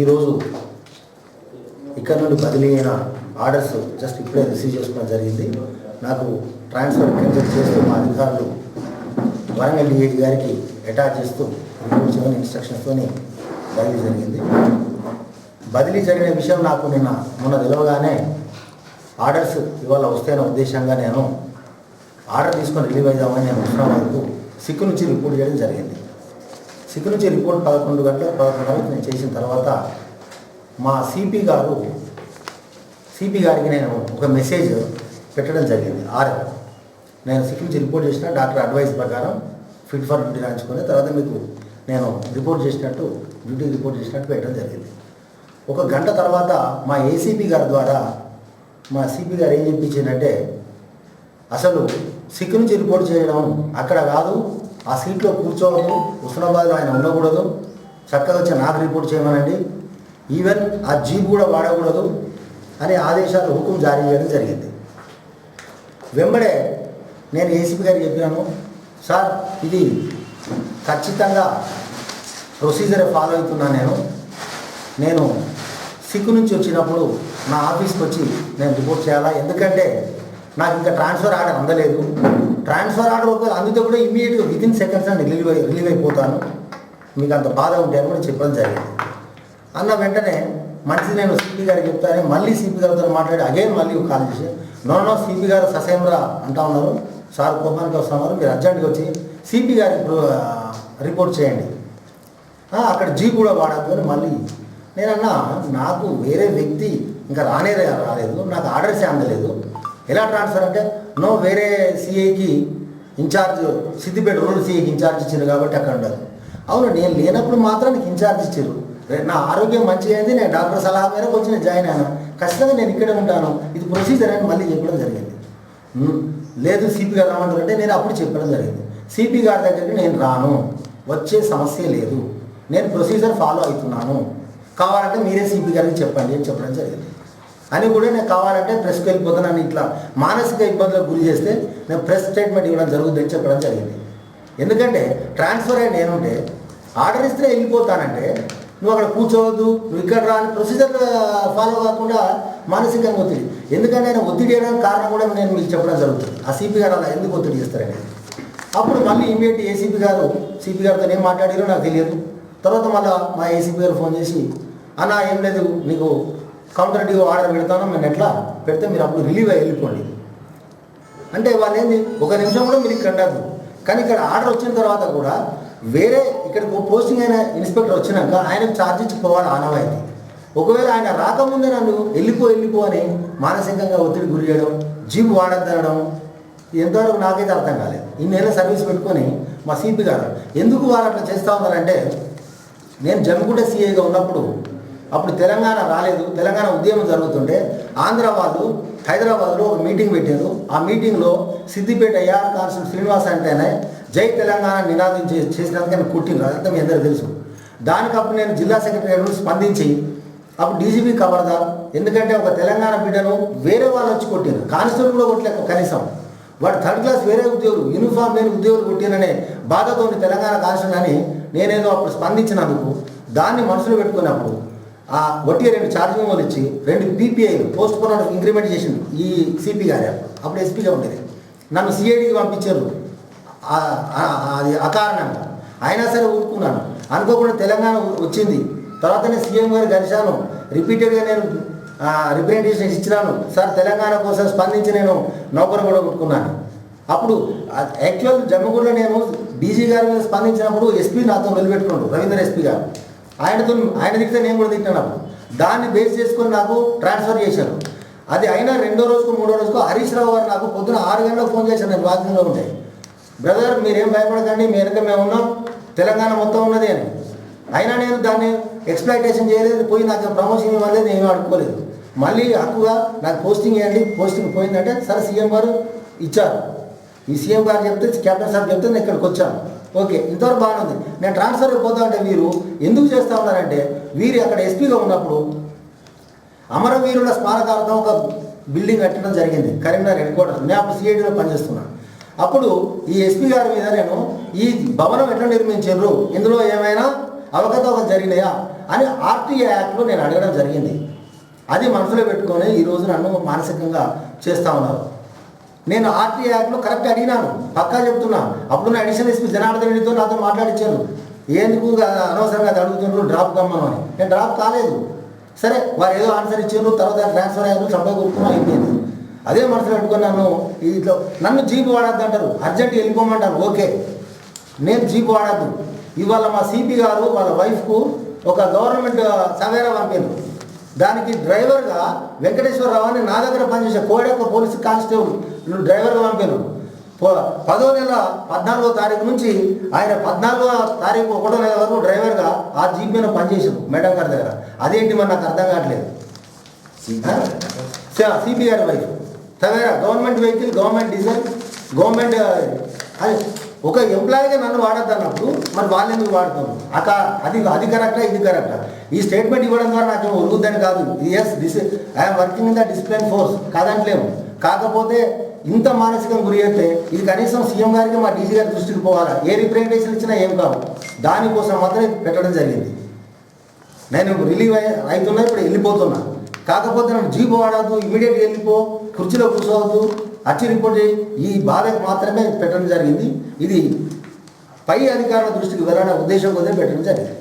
ఈరోజు ఇక్కడ నుండి బదిలీ అయిన ఆర్డర్స్ జస్ట్ ఇప్పుడే రిసీవ్ చేసుకోవడం జరిగింది. నాకు ట్రాన్స్ఫర్ క్యాన్సిల్ చేస్తూ మా అధికారులు వరంగల్ డిఐటి గారికి అటాచ్ చేస్తూ రిపోర్ట్ చేయమని బదిలీ జరిగింది. బదిలీ జరిగిన విషయం నాకు నిన్న మొన్న తెలవగానే ఆర్డర్స్ ఇవాళ వస్తాయనే ఉద్దేశంగా నేను ఆర్డర్ తీసుకొని రిలీవ్ అవుదామని నేను హుస్నాబాద్కు సిక్కు నుంచి రిపోర్ట్ చేయడం జరిగింది. సిక్కు నుంచి రిపోర్ట్ పదకొండు గంటల పదకొండు నేను చేసిన తర్వాత మా సిపి గారు సిపి గారికి నేను ఒక మెసేజ్ పెట్టడం జరిగింది. ఆరు నేను సిక్కు నుంచి రిపోర్ట్ చేసిన డాక్టర్ అడ్వైస్ ప్రకారం ఫిట్ ఫర్ డ్యూటీ రాయించుకొని తర్వాత మీకు నేను రిపోర్ట్ చేసినట్టు డ్యూటీ రిపోర్ట్ చేసినట్టు పెట్టడం జరిగింది. ఒక గంట తర్వాత మా ఏసీపీ గారి ద్వారా మా సిపి గారు ఏం చెప్పించిందంటే అసలు సిక్కు నుంచి రిపోర్ట్ చేయడం అక్కడ కాదు ఆ సీట్లో కూర్చోవద్దు హుస్నాబాద్లో ఆయన ఉండకూడదు. చక్కగా వచ్చి నాకు రిపోర్ట్ చేయమనండి. ఈవెన్ ఆ జీప్ కూడా వాడకూడదు అనే ఆదేశాలు హుకుం జారీ చేయడం జరిగింది. వెంబడే నేను ఏసీపీ గారికి చెప్పినాను సార్ ఇది ఖచ్చితంగా ప్రొసీజర్ ఫాలో అవుతున్నాను నేను. నేను సిక్కు నుంచి వచ్చినప్పుడు నా ఆఫీస్కి వచ్చి నేను రిపోర్ట్ చేయాలా? ఎందుకంటే నాకు ఇంకా ట్రాన్స్ఫర్ ఆర్డర్ అందలేదు. ట్రాన్స్ఫర్ ఆర్డర్ ఒకవేళ అందితే కూడా ఇమీడియట్గా విత్ ఇన్ సెకండ్స్ నేను రిలీవ్ అయి రిలీవ్ అయిపోతాను. మీకు అంత బాధ ఉంటే కూడా చెప్పడం జరిగింది. అన్న వెంటనే మంచిది నేను సిపి గారికి చెప్తానే మళ్ళీ సిపి గారితో మాట్లాడి అగైన్ మళ్ళీ ఒక కాల్ చేసి నో నో సిపి గారు ససేమరా అంటా ఉన్నారు. సార్ కోపానికి వస్తున్నారు మీరు అర్జెంట్గా వచ్చి సిపి గారికి రిపోర్ట్ చేయండి. అక్కడ జీ కూడా వాడద్దు అని మళ్ళీ నేనన్నా నాకు వేరే వ్యక్తి ఇంకా రానే రాలేదు. నాకు ఆర్డర్స్ అందలేదు. ఎలా ట్రాన్స్ఫర్ అంటే నో వేరే సిఐకి ఇన్ఛార్జ్ సిద్దిపేట రూరల్ సిఐకి ఇన్ఛార్జ్ ఇచ్చారు కాబట్టి అక్కడ ఉండదు. అవును నేను లేనప్పుడు మాత్రం నీకు ఇన్ఛార్జ్ ఇచ్చారు నా ఆరోగ్యం మంచిగా అయింది నేను డాక్టర్ సలహా మేరకు వచ్చి నేను జాయిన్ అయ్యాను ఖచ్చితంగా నేను ఇక్కడే ఉంటాను. ఇది ప్రొసీజర్ అని మళ్ళీ చెప్పడం జరిగింది. లేదు సిపి గారు రామంటారంటే నేను అప్పుడు చెప్పడం జరిగింది. సిపి గారి దగ్గరికి నేను రాను. వచ్చే సమస్య లేదు. నేను ప్రొసీజర్ ఫాలో అవుతున్నాను. కావాలంటే మీరే సిపి గారికి చెప్పండి అని చెప్పడం జరిగింది. అని కూడా నేను కావాలంటే ప్రెస్కి వెళ్ళిపోతున్నాను ఇట్లా మానసిక ఇబ్బందులకు గురి చేస్తే నేను ప్రెస్ స్టేట్మెంట్ ఇవ్వడం జరుగుతుందని చెప్పడం జరిగింది. ఎందుకంటే ట్రాన్స్ఫర్ అయ్యి నేనుంటే ఆర్డర్ ఇస్తే వెళ్ళిపోతానంటే నువ్వు అక్కడ కూర్చోవద్దు నువ్వు ఇక్కడ రాని ప్రొసీజర్ ఫాలో కాకుండా మానసికంగా ఒత్తిడి. ఎందుకంటే ఆయన ఒత్తిడి వేయడానికి కారణం కూడా నేను మీకు చెప్పడం జరుగుతుంది. ఆ సిపి గారు అలా ఎందుకు ఒత్తిడి చేస్తారని. అప్పుడు మళ్ళీ ఇమీడియట్ ఏసీపీ గారు సిపి గారితో ఏం మాట్లాడారో నాకు తెలియదు. తర్వాత మళ్ళీ మా ఏసీపీ గారు ఫోన్ చేసి అన్న ఏం లేదు నీకు కౌంటర్ డ్యూ ఆర్డర్ పెడతాను మేము ఎట్లా పెడితే మీరు అప్పుడు రిలీవ్ అయ్యి వెళ్ళిపోండి. అంటే వాళ్ళు ఏంది ఒక నిమిషం కూడా మీరు ఇక్కడ ఉండదు కానీ ఇక్కడ ఆర్డర్ వచ్చిన తర్వాత కూడా వేరే ఇక్కడికి పోస్టింగ్ అయిన ఇన్స్పెక్టర్ వచ్చినాక ఆయనకు ఛార్జ్ ఇచ్చి పోవాలి ఆనవాయితీ. ఒకవేళ ఆయన రాకముందే నన్ను వెళ్ళిపో వెళ్ళిపో అని మానసికంగా ఒత్తిడి గురి చేయడం జీప్ వాడద్దనడం ఎంతవరకు నాకైతే అర్థం కాలేదు. ఇన్నేళ్ళ సర్వీస్ పెట్టుకొని మా సిపి గారు ఎందుకు వారు అట్లా చేస్తూ ఉన్నారంటే నేను జమ్మిగుంట సీఏగా ఉన్నప్పుడు అప్పుడు తెలంగాణ రాలేదు. తెలంగాణ ఉద్యమం జరుగుతుంటే ఆంధ్ర వాళ్ళు హైదరాబాద్లో ఒక మీటింగ్ పెట్టారు. ఆ మీటింగ్లో సిద్దిపేట ఏఆర్ కాన్స్టల్ శ్రీనివాస్ అంటేనే జై తెలంగాణ నినాదం చే చేసినందుకు నేను కుట్టిండ్రు. అదంతా మీ అందరూ తెలుసు. దానికి అప్పుడు నేను జిల్లా సెక్రటరీ స్పందించి అప్పుడు డీజీపీ కవర్దార్ ఎందుకంటే ఒక తెలంగాణ బిడ్డను వేరే వాళ్ళు వచ్చి కొట్టారు కానిస్టేబుల్ కూడా కొట్టలేక కనీసం. వాడు థర్డ్ క్లాస్ వేరే ఉద్యోగులు యూనిఫామ్ లేని ఉద్యోగులు కొట్టిననే బాధతో తెలంగాణ కాన్స్టిట్యూషన్ అని నేనేదో అప్పుడు స్పందించినందుకు దాన్ని మనసులో పెట్టుకున్నప్పుడు ఆ వట్టి రెండు ఛార్జ్ వాళ్ళు ఇచ్చి రెండు పీపీఐలు పోస్ట్ పోన్ ఇంక్రిమెంట్ చేసిండు ఈ సిపి గారు అప్పుడు అప్పుడు ఎస్పీగా ఉండేది. నన్ను సిఐడికి పంపించారు. అది అకారణంగా అయినా సరే ఊరుకున్నాను. అనుకోకుండా తెలంగాణ వచ్చింది. తర్వాత నేను సీఎం గారు కలిశాను రిపీటెడ్గా నేను రిప్రజెంటేషన్ ఇచ్చినాను. సార్ తెలంగాణ కోసం స్పందించి నేను నౌకరు కూడా కొట్టుకున్నాను. అప్పుడు యాక్చువల్ జమ్మగూడలో నేను డీజీ గారి మీద స్పందించినప్పుడు ఎస్పీ నాతో నిలబెట్టుకున్నాడు. రవీంద్ర ఎస్పీ గారు. ఆయనతో ఆయన తిడితే నేను కూడా తిట్టాను అప్పుడు దాన్ని బేస్ చేసుకొని నాకు ట్రాన్స్ఫర్ చేశారు. అది అయినా రెండో రోజుకు మూడో రోజుకు హరీష్ రావు గారు నాకు పొద్దున ఆరు గంటలకు ఫోన్ చేశాను నేను వాకింగ్లో ఉంటే బ్రదర్ మీరేం భయపడకండి మీ వెనక మేము ఉన్నాం తెలంగాణ మొత్తం ఉన్నది అని. అయినా నేను దాన్ని ఎక్స్ప్లాయిటేషన్ చేయలేదు పోయి నాకు ప్రమోషన్ ఇవ్వలేదు నేను అడుక్కోలేదు. మళ్ళీ హక్కుగా నాకు పోస్టింగ్ వేయండి పోస్టింగ్ పోయిందంటే సరే సీఎం గారు ఇచ్చారు. ఈ సీఎం గారు చెప్తే క్యాప్టెన్ సార్ చెప్తే నేను ఇక్కడికి వచ్చాను. ఓకే ఇంతవరకు బాగానే ఉంది నేను ట్రాన్స్ఫర్ అయిపోతా ఉంటే వీరు ఎందుకు చేస్తా ఉన్నారంటే వీరు అక్కడ ఎస్పీగా ఉన్నప్పుడు అమరవీరుల స్మారకార్థం ఒక బిల్డింగ్ కట్టడం జరిగింది కరీంనగర్ హెడ్ క్వార్టర్ నేను అప్పుడు సిఐడిలో పనిచేస్తున్నాను అప్పుడు ఈ ఎస్పీ గారి మీద నేను ఈ భవనం ఎట్లా నిర్మించారు ఇందులో ఏమైనా అవకతవకలు జరిగినాయా అని ఆర్టీఏ యాక్ట్లో నేను అడగడం జరిగింది. అది మనసులో పెట్టుకొని ఈరోజు నన్ను మానసికంగా చేస్తూ ఉన్నారు. నేను ఆర్టీ యాక్ట్లో కరెక్ట్ అడిగినాను పక్కా చెప్తున్నా. అప్పుడు అడిషనల్ ఎస్పీ జనార్దన్ రెడ్డితో నాతో మాట్లాడించారు ఎందుకు అనవసరంగా అడుగుతున్నారు డ్రాప్ కమ్మను అని. నేను డ్రాప్ కాలేదు. సరే వారు ఏదో ఆన్సర్ ఇచ్చారు తర్వాత ట్రాన్స్ఫర్ అయ్యారు సభ్య గుర్తున్నా అయిపోయింది. అదే మనసులో పెట్టుకున్నాను నన్ను ఇట్లా నన్ను జీప్ వాడద్దు అంటారు. అర్జెంట్ వెళ్ళిపోమంటారు ఓకే. నేను జీప్ వాడద్దు. ఇవాళ మా సిపి గారు వాళ్ళ వైఫ్కు ఒక గవర్నమెంట్ సవేరా పంపారు దానికి డ్రైవర్గా వెంకటేశ్వరరావు అని నా దగ్గర పనిచేసే కోడెక్క పోలీసు కానిస్టేబుల్ నువ్వు డ్రైవర్గా పంపాను పదో నెల పద్నాలుగో తారీఖు నుంచి ఆయన పద్నాలుగో తారీఖు ఒకటో నెల వరకు డ్రైవర్గా ఆ జీప్ మీద పనిచేసాడు మేడం గారి దగ్గర. అదేంటి మరి నాకు అర్థం కావట్లేదు. సిపి గారి wife. Savera government vehicle government diesel government అది ఒక ఎంప్లాయీగా నన్ను వాడద్దు అన్నప్పుడు మరి వాళ్ళు ఎందుకు వాడుతాము అక అది అది కరెక్టా ఇది కరెక్టా ఈ స్టేట్మెంట్ ఇవ్వడం ద్వారా నాకు ఒరుగుద్దని కాదు. As this I'm working in the discipline force కాదంటలేము. కాకపోతే ఇంత మానసికం గురి అయితే ఇది కనీసం సీఎం గారికి మా డీజీ గారి దృష్టికి పోవాలా? ఏ రిప్రజెంటేషన్ ఇచ్చినా ఏం కావు. దానికోసం మాత్రమే పెట్టడం జరిగింది. నేను రిలీవ్ అయ్యి అవుతున్నా ఇప్పుడు వెళ్ళిపోతున్నా. కాకపోతే నన్ను జీపు వాడద్దు ఇమీడియట్గా వెళ్ళిపో కుర్చీలో కూర్చోవద్దు అచ్చి రిపోర్ట్ ఈ బాధకు మాత్రమే పెట్టడం జరిగింది. ఇది పై అధికారుల దృష్టికి వెళ్ళాలనే ఉద్దేశం కొద్దిగా పెట్టడం జరిగింది.